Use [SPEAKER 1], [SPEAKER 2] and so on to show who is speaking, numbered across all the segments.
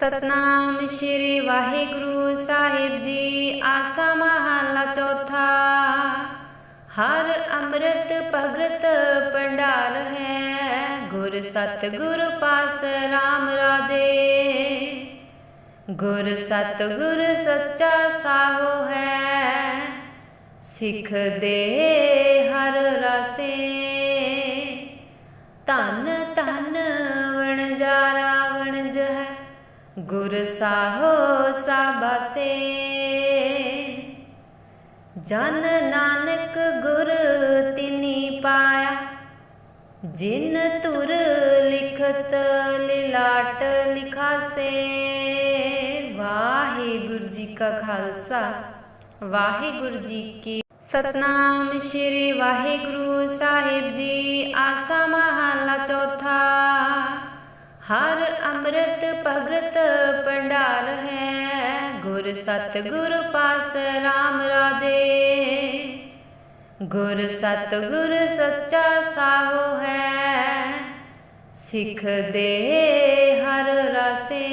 [SPEAKER 1] ਸਤਨਾਮ ਸ਼੍ਰੀ ਵਾਹਿਗੁਰੂ ਸਾਹਿਬ ਜੀ, ਆਸਾ ਮਹਲਾ ਚੌਥਾ। ਹਰ ਅੰਮ੍ਰਿਤ ਭਗਤ ਪੰਡਾਰ ਹੈ, ਗੁਰ ਸਤ ਗੁਰ ਪਾਸ RAM ਰਾਜੇ। ਗੁਰ ਸਤ ਗੁਰ ਸੱਚਾ ਸਾਹੋ ਹੈ, ਸਿੱਖ ਦੇ ਹਰ ਰਸੇ। ਧੰਨ ਗੁਰ ਸਾਹੋ ਸਾਬਾਸੇ। ਜਨ ਨਾਨਕ ਗੁਰ ਤਿਨੀ ਪਾਇਆ। ਜਿਨ ਤੁਰ ਲਿਖਤ ਲਿਲਾਟ ਲਿਖਾਸੇ। ਵਾਹਿਗੁਰੂ ਜੀ ਕਾ ਖਾਲਸਾ, ਵਾਹਿਗੁਰੂ ਜੀ ਕੀ ਸਤਨਾਮ। ਸ਼੍ਰੀ ਵਾਹਿਗੁਰੂ ਸਾਹਿਬ ਜੀ, ਆਸਾ ਮਹਲਾ ਚੌਥਾ। ਹਰ ਅੰਮ੍ਰਿਤ ਭਗਤ ਪੰਡਾਰ ਹੈ। ਗੁਰ ਸਤ ਗੁਰ ਪਾਸ RAM ਰਾਜੇ। ਗੁਰ ਸਤ ਗੁਰ ਸੱਚਾ ਸਾਹੋ ਹੈ। ਸਿੱਖ ਦੇ ਹਰ ਰਸੇ।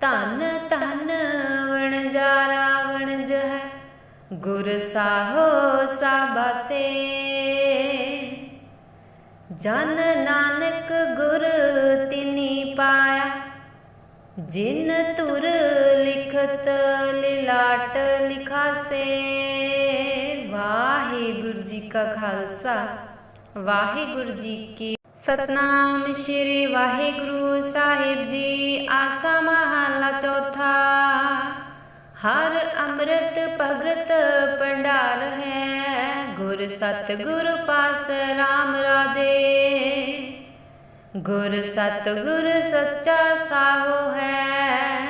[SPEAKER 1] ਧਨ ਧਨ ਵਣਜਾਰਾ ਵਣਜ ਹੈ। ਗੁਰ ਸਾਹੋ ਸਾਬਾਸੇ। ਜਨ ਨਾਨਕ ਗੁਰ ਤਿਨੀ ਪਾਇਆ। ਜਿਨ ਤੁਰ ਲਿਖਤ ਲਿਲਾਟ ਲਿਖਾਸੇ, ਵਾਹਿਗੁਰੂ ਜੀ ਕਾ ਖਾਲਸਾ, ਵਾਹਿਗੁਰੂ ਜੀ ਕੀ ਸਤਨਾਮ। ਸ਼੍ਰੀ ਵਾਹਿਗੁਰੂ ਸਾਹਿਬ ਜੀ, ਆਸਾ ਮਹਲਾ ਚੌਥਾ। ਹਰ ਅੰਮ੍ਰਿਤ ਭਗਤ ਭੰਡਾਰ ਹੈ। ਗੁਰ ਸਤ ਗੁਰ ਪਾਸ RAM ਰਾਜੇ। ਗੁਰ ਸਤ ਗੁਰ ਸੱਚਾ ਸਾਹੋ ਹੈ,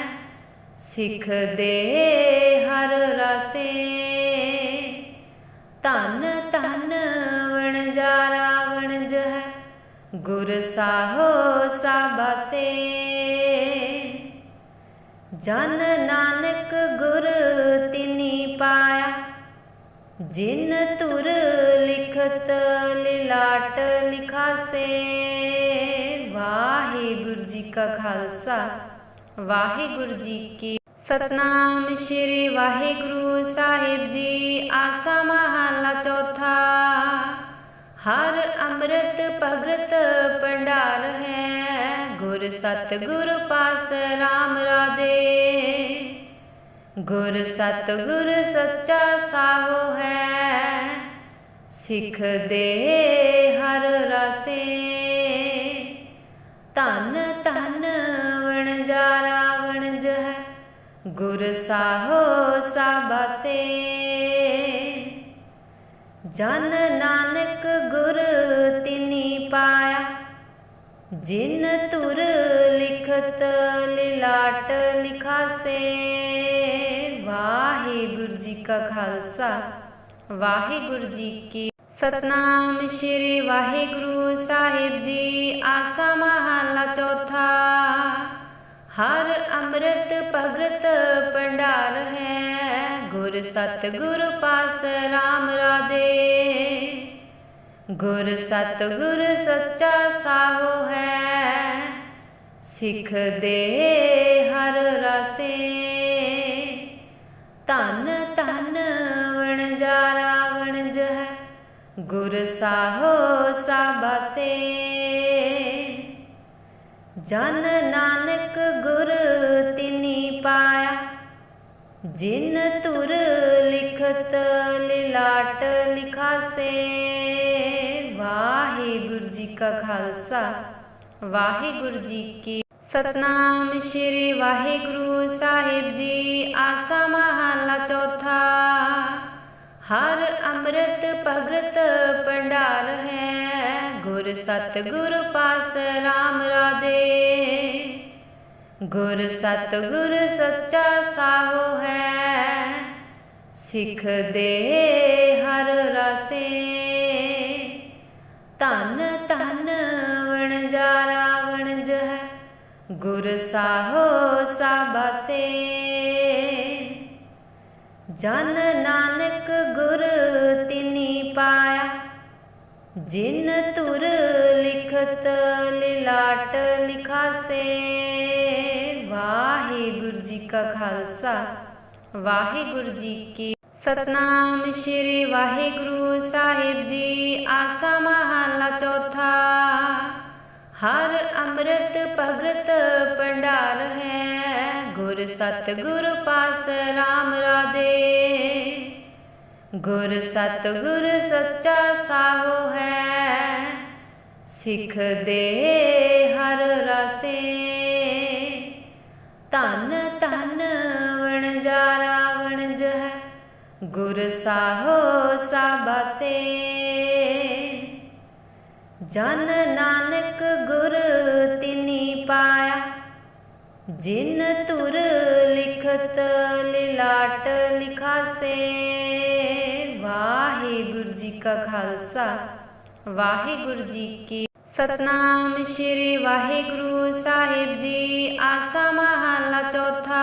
[SPEAKER 1] ਸਿੱਖ ਦੇ ਹਰ ਰਸੇ। ਧਨ ਧਨ ਵਣਜਾਰਾ ਵਣਜ ਹੈ, ਗੁਰ ਸਾਹੋ ਸਾਬਾਸੇ। ਜਨ ਨਾਨਕ ਗੁਰ ਤਿਨੀ ਪਾਇਆ ਜਿਨ ਤੁਰ ਲਿਖਤ ਲਿਲਾਟ ਲਿਖਾਸੇ, ਵਾਹਿਗੁਰੂ ਜੀ ਕਾ ਖਾਲਸਾ, ਵਾਹਿਗੁਰੂ ਜੀ ਕੀ ਸਤਨਾਮ ਸ਼੍ਰੀ ਵਾਹਿਗੁਰੂ ਸਾਹਿਬ ਜੀ, ਆਸਾ ਮਹਲਾ ਚੌਥਾ। ਹਰ ਅੰਮ੍ਰਿਤ ਭਗਤ ਪੰਡਾਰ ਹੈ, ਗੁਰ ਸਤ ਗੁਰ ਪਾਸ RAM ਰਾਜੇ। ਗੁਰ ਸਤ ਗੁਰ ਸੱਚਾ ਸਾਹੋ ਹੈ। ਸਿੱਖ ਦੇ ਹਰ ਰਸੇ। ਧਨ ਧਨ ਵਣਜਾਰਾ ਵਣਜ ਹੈ। ਗੁਰ ਸਾਹੋ ਸਾਬਾਸੇ। ਜਨ ਨਾਨਕ ਗੁਰ ਤਿਨੀ ਪਾਇਆ। ਜਿਨ ਤੁਰ ਲਿਖਤ ਲਿਲਾਟ ਲਿਖਾਸੇ। ਵਾਹਿਗੁਰੂ ਜੀ ਕਾ ਖਾਲਸਾ। ਵਾਹਿਗੁਰੂ ਜੀ ਕੀ ਸਤਨਾਮ, ਸ਼੍ਰੀ ਵਾਹਿਗੁਰੂ ਸਾਹਿਬ ਜੀ, ਆਸਾ ਮਹਲਾ ਚੌਥਾ। ਹਰ ਅੰਮ੍ਰਿਤ ਭਗਤ ਪੰਡਾਰ ਹੈ, ਗੁਰ ਸਤ ਗੁਰ ਪਾਸ RAM ਰਾਜੇ। ਗੁਰ ਸਤ ਗੁਰ ਸੱਚਾ ਸਾਹੋ ਹੈ, ਸਿੱਖ ਦੇ ਹਰ ਰਸੇ। ਧਨ ਧਨ ਵਣਜਾਰਾ ਵਣਜ ਹੈ ਗੁਰ ਸਾਹੋ ਸਾਬਾਸੇ। ਜਨ ਨਾਨਕ ਗੁਰ ਤਿਨੀ ਪਾਇਆ, ਜਿਨ ਤੁਰ ਲਿਖਤ ਲਿਲਾਟ ਲਿਖਾਸੇ। ਵਾਹਿਗੁਰੂ ਜੀ ਕਾ ਖਾਲਸਾ, ਵਾਹਿਗੁਰੂ ਜੀ ਕੀ ਸਤਨਾਮ ਸ਼੍ਰੀ ਵਾਹਿਗੁਰੂ ਸਾਹਿਬ ਜੀ, ਆਸਾ ਮਹਲਾ ਚੌਥਾ। ਹਰ ਅੰਮ੍ਰਿਤ ਭਗਤ ਪੰਡਾਰ ਹੈ, ਗੁਰ ਸਤ ਗੁਰ ਪਾਸ RAM ਰਾਜੇ। ਗੁਰ ਸਤ ਗੁਰ ਸੱਚਾ ਸਾਹੋ ਹੈ, ਸਿੱਖ ਦੇ ਹਰ ਰਸੇ। ਧਨ ਧਨ ਵਣਜਾਰਾ ਗੁਰ ਸਾਹੋ ਸਾਬਾਸੇ। ਜਨ ਨਾਨਕ ਗੁਰ ਤਿਨੀ ਪਾਇਆ। ਜਿਨ ਤੁਰ ਲਿਖਤ ਲਿਲਾਟ ਲਿਖਾਸੇ। ਜੀ ਕਾ ਖਾਲਸਾ, ਵਾਹਿਗੁਰੂ ਜੀ ਕੀ ਸਤਨਾਮ। ਸ਼੍ਰੀ ਵਾਹਿਗੁਰੂ ਸਾਹਿਬ ਜੀ, ਆਸਾ ਮਹਲਾ ਚੌਥਾ। ਹਰ ਅੰਮ੍ਰਿਤ ਭਗਤ ਭੰਡਾਰ ਹੈ। ਗੁਰ ਸਤ ਗੁਰ ਪਾਸ RAM ਰਾਜੇ। ਗੁਰ ਸਤ ਗੁਰ ਸੱਚਾ ਸਾਹੋ ਹੈ। ਸਿੱਖ ਦੇ ਹਰ ਰਸੇ। ਧਨ ਧਨ ਵਣਜਾਰਾ ਵਣਜ ਹੈ। ਗੁਰ ਸਾਹੋ ਸਾਬਾਸੇ। ਜਨ ਨਾਨਕ ਗੁਰ ਤਿਨੀ ਪਾਇਆ। ਜਿਨ ਤੁਰ ਲਿਖਤ ਲਿਲਾਟ ਲਿਖਾਸੇ, ਵਾਹਿਗੁਰੂ ਜੀ ਕਾ ਖਾਲਸਾ, ਵਾਹਿਗੁਰੂ ਜੀ ਕੀ ਸਤਨਾਮ। ਸ਼੍ਰੀ ਵਾਹਿਗੁਰੂ ਸਾਹਿਬ ਜੀ, ਆਸਾ ਮਹਲਾ ਚੌਥਾ।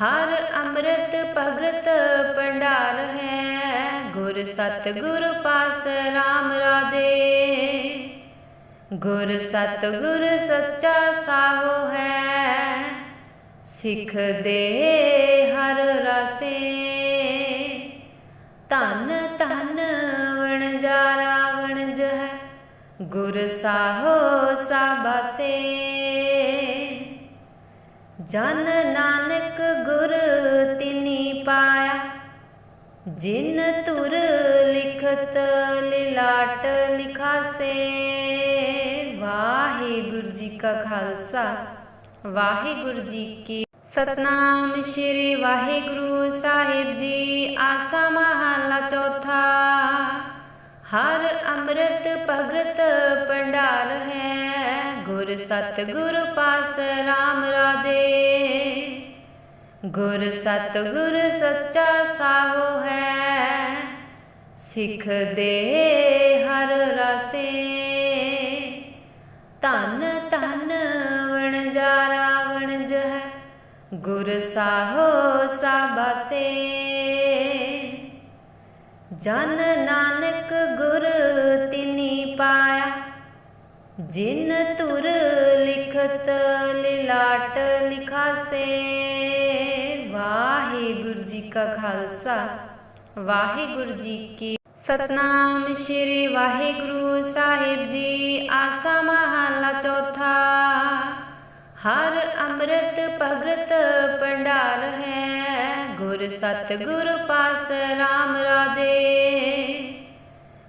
[SPEAKER 1] ਹਰ ਅੰਮ੍ਰਿਤ ਭਗਤ ਭੰਡਾਰ ਹੈ। ਗੁਰ ਸਤ ਗੁਰ ਪਾਸ RAM ਰਾਜੇ। ਗੁਰ ਸਤ ਗੁਰ ਸੱਚਾ ਸਾਹੋ ਹੈ। ਸਿੱਖ ਦੇ ਹਰ ਰਸੇ। ਧਨ ਧਨ ਵਣਜਾਰਾ ਵਣਜ ਹੈ। ਗੁਰ ਸਾਹੋ ਸਾਬਾਸੇ ਜਨ ਨਾਨਕ ਜਿਨ ਤੁਰ ਲਿਖਤ ਲਿਲਾਟ ਲਿਖਾਸੇ, ਵਾਹਿਗੁਰੂ ਜੀ ਕਾ ਖਾਲਸਾ, ਵਾਹਿਗੁਰੂ ਜੀ ਕੀ ਸਤਨਾਮ ਸ਼੍ਰੀ ਵਾਹਿਗੁਰੂ ਸਾਹਿਬ ਜੀ, ਆਸਾ ਮਹਲਾ ਚੌਥਾ। ਹਰ ਅੰਮ੍ਰਿਤ ਭਗਤ ਭੰਡਾਰ ਹੈ, ਗੁਰ ਸਤ ਗੁਰ ਪਾਸ RAM ਰਾਜੇ। ਗੁਰ ਸਤ ਗੁਰ ਸੱਚਾ ਸਾਹੋ ਹੈ। ਸਿੱਖ ਦੇ ਹਰ ਰਸੇ। ਧਨ ਧਨ ਵਣਜਾਰਾ ਵਣਜ ਹੈ। ਗੁਰ ਸਾਹੋ ਸਾਬਾਸੇ। ਜਨ ਨਾਨਕ ਗੁਰ ਤਿਨੀ ਪਾਇਆ। ਜਿਨ ਤੁਰ ਲਿਖਤ ਲਿਲਾਟ ਲਿਖਾਸੇ। ਵਾਹਿਗੁਰੂ ਜੀ ਕਾ ਖਾਲਸਾ, ਵਾਹਿਗੁਰੂ ਜੀ ਕੀ ਸਤਨਾਮ। ਸ਼੍ਰੀ ਵਾਹਿਗੁਰੂ ਸਾਹਿਬ ਜੀ, ਆਸਾ ਮਹਲਾ ਚੌਥਾ। ਹਰ ਅੰਮ੍ਰਿਤ ਭਗਤ ਭੰਡਾਰ ਹੈ, ਗੁਰ ਸਤ ਗੁਰ ਪਾਸ RAM ਰਾਜੇ।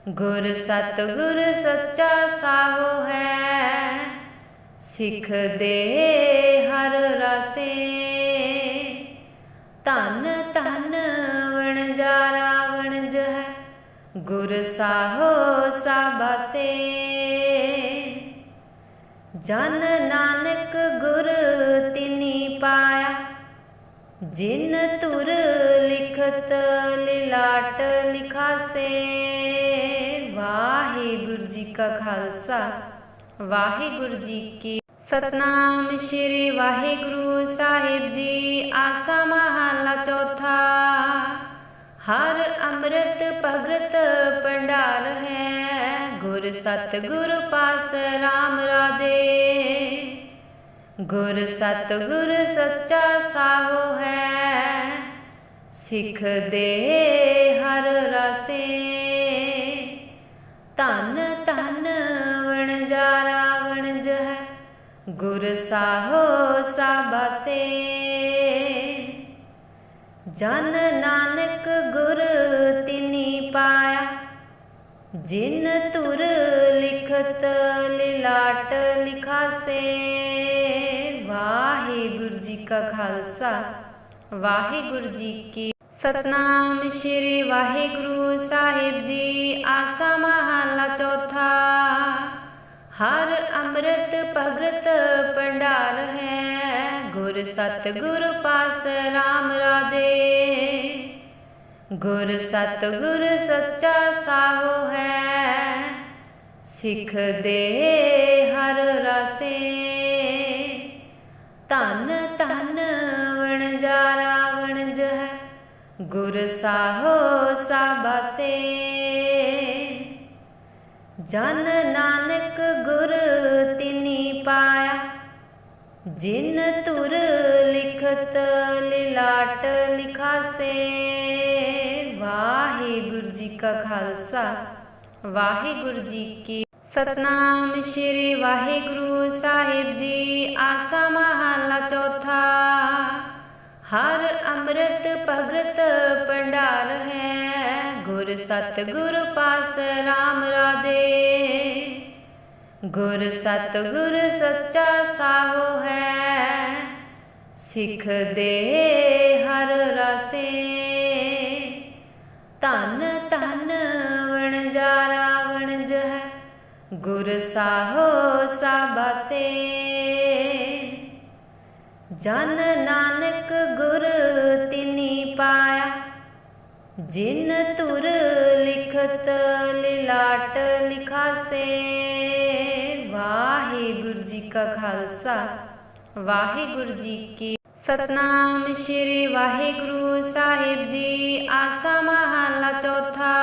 [SPEAKER 1] ਗੁਰ ਸਤ ਗੁਰ ਸੱਚਾ ਸਾਹੋ ਹੈ, ਸਿੱਖ ਦੇ ਹਰ ਰਸੇ। ਧੰਨ ਗੁਰ ਸਾਹੋ ਸਾਬਾਸੇ। ਜਨ ਨਾਨਕ ਗੁਰ ਤਿਨੀ ਪਾਇਆ, ਜਿਨ ਤੁਰ ਲਿਖਤ ਲਿਲਾਟ ਲਿਖਾਸੇ। ਵਾਹਿਗੁਰੂ ਜੀ ਕਾ ਖਾਲਸਾ, ਵਾਹਿਗੁਰੂ ਜੀ ਕੀ ਸਤਨਾਮ। ਸ਼੍ਰੀ ਵਾਹਿਗੁਰੂ ਸਾਹਿਬ ਜੀ, ਆਸਾ ਮਹਲਾ ਚੌਥਾ। ਹਰ ਅੰਮ੍ਰਿਤ ਭਗਤ ਭੰਡਾਰ ਹੈ। ਗੁਰ ਸਤ ਗੁਰ ਪਾਸ RAM ਰਾਜੇ। ਗੁਰ ਸਤ ਗੁਰ ਸੱਚਾ ਸਾਹੋ ਹੈ। ਸਿੱਖ ਦੇ ਹਰ ਰਸੇ। ਧਨ ਧਨ ਵਣਜਾਰਾ ਵਣਜ ਹੈ। ਗੁਰ ਸਾਹੋ ਸਾਬਾਸੇ। ਜਨ ਨਾਨਕ ਗੁਰ ਤਿਨੀ ਪਾਇਆ। ਜਿਨ ਤੁਰ ਲਿਖਤ ਲਿਲਾਟ ਲਿਖਾਸੇ, ਵਾਹਿਗੁਰੂ ਜੀ ਕਾ ਖਾਲਸਾ, ਵਾਹਿਗੁਰੂ ਜੀ ਕੀ ਸਤਨਾਮ। ਸ਼੍ਰੀ ਵਾਹਿਗੁਰੂ ਸਾਹਿਬ ਜੀ, ਆਸਾ ਮਹਲਾ ਚੌਥਾ। ਹਰ ਅੰਮ੍ਰਿਤ ਭਗਤ ਭੰਡਾਰ ਹੈ, ਗੁਰ ਸਤ ਗੁਰ ਪਾਸ RAM ਰਾਜੇ। ਗੁਰ ਸਤ ਗੁਰ ਸੱਚਾ ਸਾਹੋ ਹੈ, ਸਿੱਖ ਦੇ ਹਰ ਰਸੇ। ਧਨ ਧਨ ਵਣਜਾਰਾ ਵਣਜ ਹੈ, ਗੁਰ ਸਾਹੋ ਸਾਬਾਸੇ। ਜਨ ਨਾਨਕ ਗੁਰ ਤਿਨੀ ਪਾਇਆ। ਜਿਨ ਤੁਰ ਲਿਖਤ ਲਿਲਾਟ ਲਿਖਾਸੇ, ਵਾਹਿਗੁਰੂ ਜੀ ਕਾ ਖਾਲਸਾ, ਵਾਹਿਗੁਰੂ ਜੀ ਕੀ ਸਤਨਾਮ। ਸ਼੍ਰੀ ਵਾਹਿਗੁਰੂ ਸਾਹਿਬ ਜੀ, ਆਸਾ ਮਹਲਾ ਚੌਥਾ। ਹਰ ਅੰਮ੍ਰਿਤ ਭਗਤ ਭੰਡਾਰ ਹੈ। ਗੁਰ ਸਤ ਗੁਰ ਪਾਸ RAM ਰਾਜੇ। ਗੁਰ ਸਤ ਗੁਰ ਸੱਚਾ ਸਾਹੋ ਹੈ। ਸਿੱਖ ਦੇ ਹਰ ਰਸੇ। ਧਨ ਧਨ ਵਣਜਾਰਾ ਵਣਜ ਹੈ। ਗੁਰ ਸਾਹੋ ਸਾਬਾਸੇ। ਜਨ ਨਾਨਕ ਗੁਰ ਤਿਨੀ ਪਾਇਆ। ਜਿਨ ਤੁਰ ਲਿਖਤ ਲਿਲਾਟ ਲਿਖਾਸੇ, ਵਾਹਿਗੁਰੂ ਜੀ ਕਾ ਖਾਲਸਾ, ਵਾਹਿਗੁਰੂ ਜੀ ਕੀ ਸਤਨਾਮ, ਸ਼੍ਰੀ ਵਾਹਿਗੁਰੂ ਸਾਹਿਬ ਜੀ, ਆਸਾ ਮਹਲਾ ਚੌਥਾ।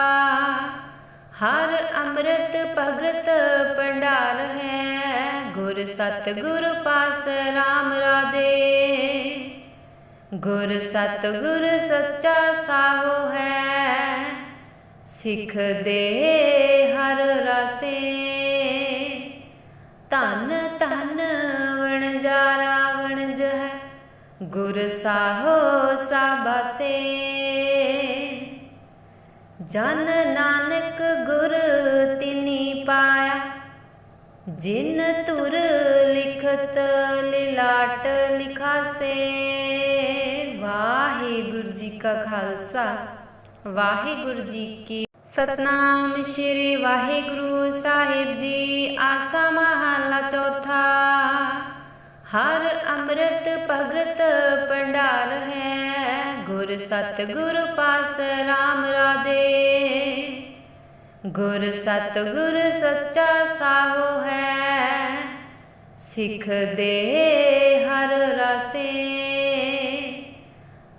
[SPEAKER 1] ਹਰ ਅੰਮ੍ਰਿਤ ਭਗਤ ਭੰਡਾਰ ਹੈ, ਗੁਰ ਸਤ ਗੁਰ ਪਾਸ RAM ਰਾਜੇ। ਗੁਰ ਸਤ ਗੁਰ ਸੱਚਾ ਸਾਹੋ ਹੈ, ਸਿੱਖ ਦੇ ਹਰ ਰਸੇ। ਧਨ ਧਨ ਵਣਜਾਰਾ ਵਣਜ ਹੈ, ਗੁਰ ਸਾਹੋ ਸਾਬਾਸੇ। ਜਨ ਨਾਨਕ ਗੁਰ ਤਿਨੀ ਪਾਇਆ, ਜਿਨ ਤੁਰ ਲਿਖਤ ਲਿਲਾਟ ਲਿਖਾਸੇ। ਵਾਹਿਗੁਰੂ ਜੀ ਕਾ ਖਾਲਸਾ, ਵਾਹਿਗੁਰੂ ਜੀ ਕੀ ਸਤਨਾਮ। ਸ਼੍ਰੀ ਵਾਹਿਗੁਰੂ ਸਾਹਿਬ ਜੀ, ਆਸਾ ਮਹਲਾ ਚੌਥਾ। ਹਰ ਅੰਮ੍ਰਿਤ ਭਗਤ ਭੰਡਾਰ ਹੈ, ਗੁਰ ਸਤ ਗੁਰ ਪਾਸ RAM ਰਾਜੇ। ਗੁਰ ਸਤ ਗੁਰ ਸੱਚਾ ਸਾਹੋ ਹੈ, ਸਿੱਖ ਦੇ ਹਰ ਰਸੇ।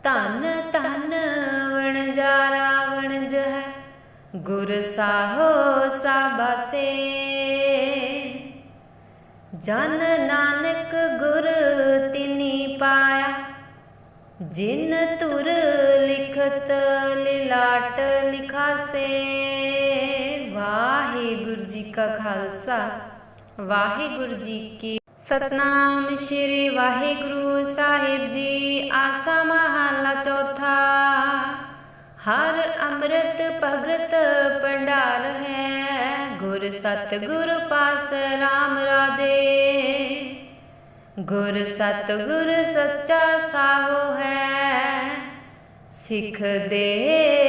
[SPEAKER 1] ਧਨ ਧਨ ਵਣਜਾਰਾ ਵਣਜ ਹੈ। ਗੁਰ ਸਾਹੋ ਸਾਬਾਸੇ। ਜਨ ਨਾਨਕ ਗੁਰ ਤਿਨੀ ਪਾਇਆ। ਜਿਨ ਤੁਰ ਲਿਖਤ ਲਿਲਾਟ ਲਿਖਾਸੇ। ਵਾਹਿਗੁਰੂ ਜੀ ਕਾ ਖਾਲਸਾ, ਵਾਹਿਗੁਰੂ ਜੀ ਕੀ ਸਤਨਾਮ ਸ਼੍ਰੀ ਵਾਹਿਗੁਰੂ ਸਾਹਿਬ ਜੀ, ਆਸਾ ਮਹਲਾ ਚੌਥਾ। ਹਰ ਅੰਮ੍ਰਿਤ ਭਗਤ ਭੰਡਾਰ ਹੈ, ਗੁਰ ਸਤ ਗੁਰ ਪਾਸ RAM ਰਾਜੇ। ਗੁਰ ਸਤ ਗੁਰ ਸੱਚਾ ਸਾਹੋ ਹੈ, ਸਿੱਖ ਦੇ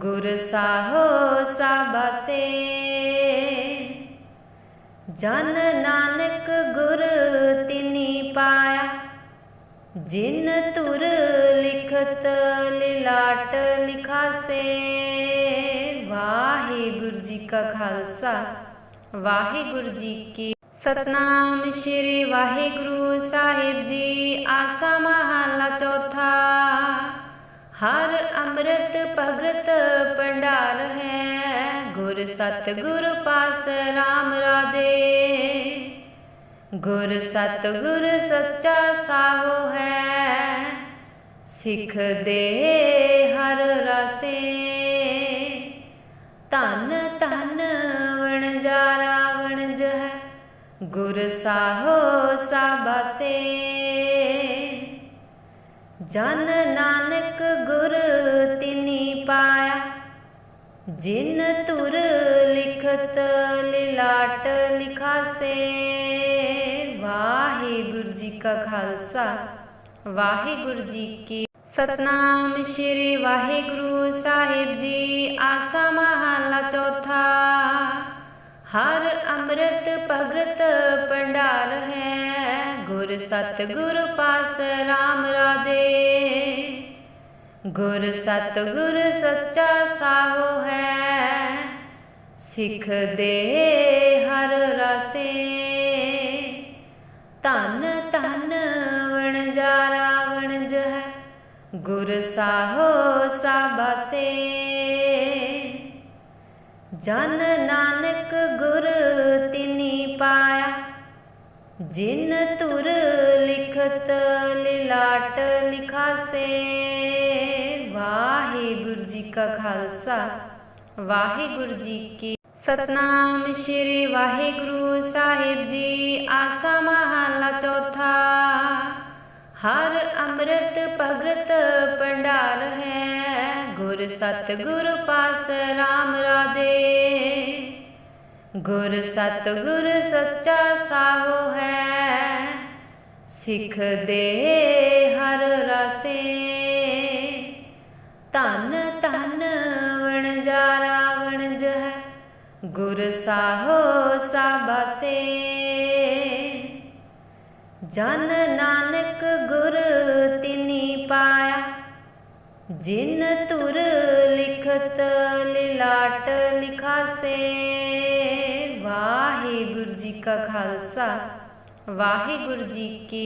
[SPEAKER 1] ਗੁਰ ਸਾਹੋ ਸਾਬਾਸੇ। ਜਨ ਨਾਨਕ ਗੁਰ ਤਿਨੀ ਪਾਇਆ। ਜਿਨ ਤੁਰ ਲਿਖਤ ਲਿਲਾਟ ਲਿਖਾਸੇ। ਵਾਹਿਗੁਰੂ ਜੀ ਕਾ ਖਾਲਸਾ, ਵਾਹਿਗੁਰੂ ਜੀ ਕੀ ਸਤਨਾਮ। ਸ਼੍ਰੀ ਵਾਹਿਗੁਰੂ ਸਾਹਿਬ ਜੀ, ਆਸਾ ਮਹਲਾ ਚੌਥਾ। ਹਰ ਅੰਮ੍ਰਿਤ ਭਗਤ ਭੰਡਾਰ ਹੈ। ਗੁਰ ਸਤ ਗੁਰ ਪਾਸ RAM ਰਾਜੇ। ਗੁਰ ਸਤ ਗੁਰ ਸੱਚਾ ਸਾਹੋ ਹੈ। ਸਿੱਖ ਦੇ ਹਰ ਰਸੇ। ਧਨ ਧਨ ਵਣਜਾਰਾ ਵਣਜ ਹੈ। ਗੁਰ ਸਾਹੋ ਸਾਬਾਸੇ। ਜਨ ਨਾਨਕ ਗੁਰ ਤਿਨੀ ਪਾਇਆ, ਜਿਨ ਤੁਰ ਲਿਖਤ ਲਿਲਾਟ ਲਿਖਾਸੇ। ਵਾਹਿਗੁਰੂ ਜੀ ਕਾ ਖਾਲਸਾ, ਵਾਹਿਗੁਰੂ ਜੀ ਕੀ ਸਤਨਾਮ। ਸ਼੍ਰੀ ਵਾਹਿਗੁਰੂ ਸਾਹਿਬ ਜੀ, ਆਸਾ ਮਹਲਾ ਚੌਥਾ। ਹਰ ਅੰਮ੍ਰਿਤ ਭਗਤ ਭੰਡਾਰ ਹੈ ਗੁਰ ਸਤ ਗੁਰ ਪਾਸ RAM ਰਾਜੇ। ਗੁਰ ਸਤ ਗੁਰ ਸੱਚਾ ਸਾਹੋ ਹੈ, ਸਿੱਖ ਦੇ ਹਰ ਰਸੇ। ਧਨ ਧਨ ਵਣਜਾਰਾ ਵਣਜ ਹੈ, ਗੁਰ ਸਾਹੋ ਸਾਬਾਸੇ। ਜਨ ਨਾਨਕ ਗੁਰ ਤਿਨੀ ਪਾਇਆ, ਜਿਨ ਤੁਰ ਲਿਖਤ ਲਿਲਾਟ ਲਿਖਾਸੇ। ਵਾਹਿਗੁਰੂ ਜੀ ਕਾ ਖਾਲਸਾ, ਵਾਹਿਗੁਰੂ ਜੀ ਕੀ ਸਤਨਾਮ। ਸ੍ਰੀ ਵਾਹਿਗੁਰੂ ਸਾਹਿਬ ਜੀ, ਆਸਾ ਮਹਲਾ ਚੌਥਾ। ਹਰ ਅੰਮ੍ਰਿਤ ਭਗਤ ਭੰਡਾਰ ਹੈ, ਗੁਰ ਸਤ ਗੁਰ ਪਾਸ RAM ਰਾਜੇ। ਗੁਰ ਸਤ ਗੁਰ ਸੱਚਾ ਸਾਹੋ ਹੈ ਸਿੱਖ ਦੇ ਹਰ ਰਸੇ। ਧਨ ਧਨ ਵਣਜਾਰਾ ਵਣਜ ਹੈ ਗੁਰ ਸਾਹੋ ਸਾਬਾਸੇ। ਜਨ ਨਾਨਕ ਗੁਰ ਤਿਨੀ ਪਾਇਆ, ਜਿਨ ਤੁਰ ਲਿਖਤ ਲਿਲਾਟ ਲਿਖਾਸੇ। ਵਾਹਿਗੁਰੂ ਜੀ ਕਾ ਖਾਲਸਾ, ਵਾਹਿਗੁਰੂ ਜੀ ਕੀ